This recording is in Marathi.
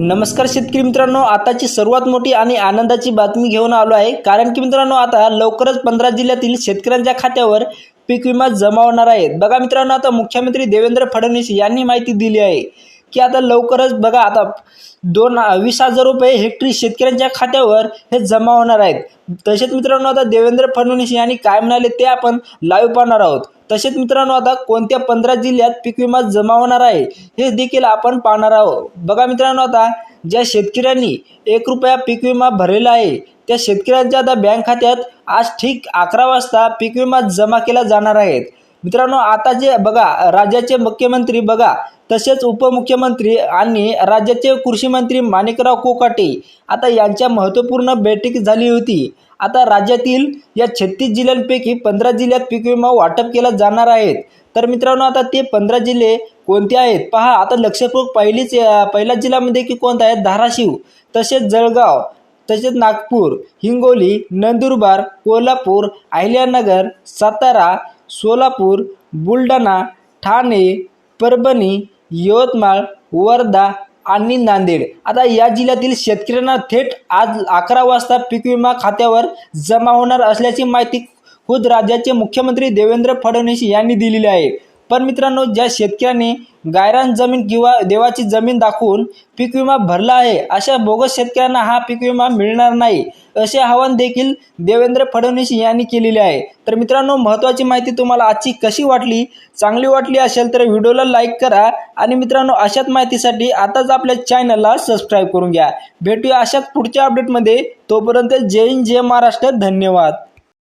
नमस्कार शेतकरी मित्रांनो आताची सर्वात मोठी आणि आनंदाची बातमी घेऊन आलो आहे. कारण की मित्रांनो आता लवकरच पंधरा जिल्ह्यातील शेतकऱ्यांच्या खात्यावर पीक विमा जमा होणार आहेत बघा मित्रांनो आता मुख्यमंत्री देवेंद्र फडणवीस यांनी माहिती दिली आहे. की आता लवकरच बघा आता दोन वीस हजार रुपये हेक्टरी शेतकऱ्यांच्या खात्यावर हे जमा होणार आहेत. तसेच मित्रांनो आता देवेंद्र फडणवीस यांनी काय म्हणाले ते आपण लाईव्ह पाहणार आहोत. तसेच मित्रांनो आता कोणत्या पंधरा जिल्ह्यात पीक विमा जमा होणार आहे हे देखील आपण पाहणार आहोत. बघा मित्रांनो आता ज्या शेतकऱ्यांनी एक रुपया पीक विमा भरलेला आहे त्या शेतकऱ्यांच्या आता बँक खात्यात आज ठीक अकरा वाजता पीक विमा जमा केला जाणार आहेत मित्रांनो आता जे बघा राज्याचे मुख्यमंत्री बघा तसेच उपमुख्यमंत्री आणि राज्याचे कृषी मंत्री माणिकराव कोकाटे आता यांच्या महत्त्वपूर्ण बैठक झाली होती. आता राज्यातील या छत्तीस जिल्ह्यांपैकी पंधरा जिल्ह्यात पीक विमा वाटप केला जाणार आहेत तर मित्रांनो आता ते पंधरा जिल्हे कोणते आहेत? पहा आता लक्षपूर्वक पहिलीच पहिला जिल्ह्यामध्ये की कोणता आहे? धाराशिव तसेच जळगाव तसेच नागपूर हिंगोली नंदुरबार कोल्हापूर अहिल्यानगर सातारा सोलापूर बुलढाणा ठाणे परभणी यवतमाळ वर्धा आणि नांदेड. आता या जिल्ह्यातील शेतकऱ्यांना थेट आज अकरा वाजता पीक विमा खात्यावर जमा होणार असल्याची माहिती खुद राज्याचे मुख्यमंत्री देवेंद्र फडणवीस यांनी दिलेली आहे. पण मित्रांनो ज्या शेतकऱ्यांनी गायरान जमीन किंवा देवाची जमीन दाखवून पीक विमा भरला आहे अशा बोगस शेतकऱ्यांना हा पीक विमा मिळणार नाही असे आवाहन देखील देवेंद्र फडणवीस यांनी केलेले आहे. तर मित्रांनो महत्त्वाची माहिती तुम्हाला आजची कशी वाटली चांगली वाटली असेल तर व्हिडिओला लाईक करा आणि मित्रांनो अशाच माहितीसाठी आताच आपल्या चॅनलला सबस्क्राईब करून घ्या. भेटूया अशाच पुढच्या अपडेटमध्ये. तोपर्यंत जय हिंद जय महाराष्ट्र. धन्यवाद.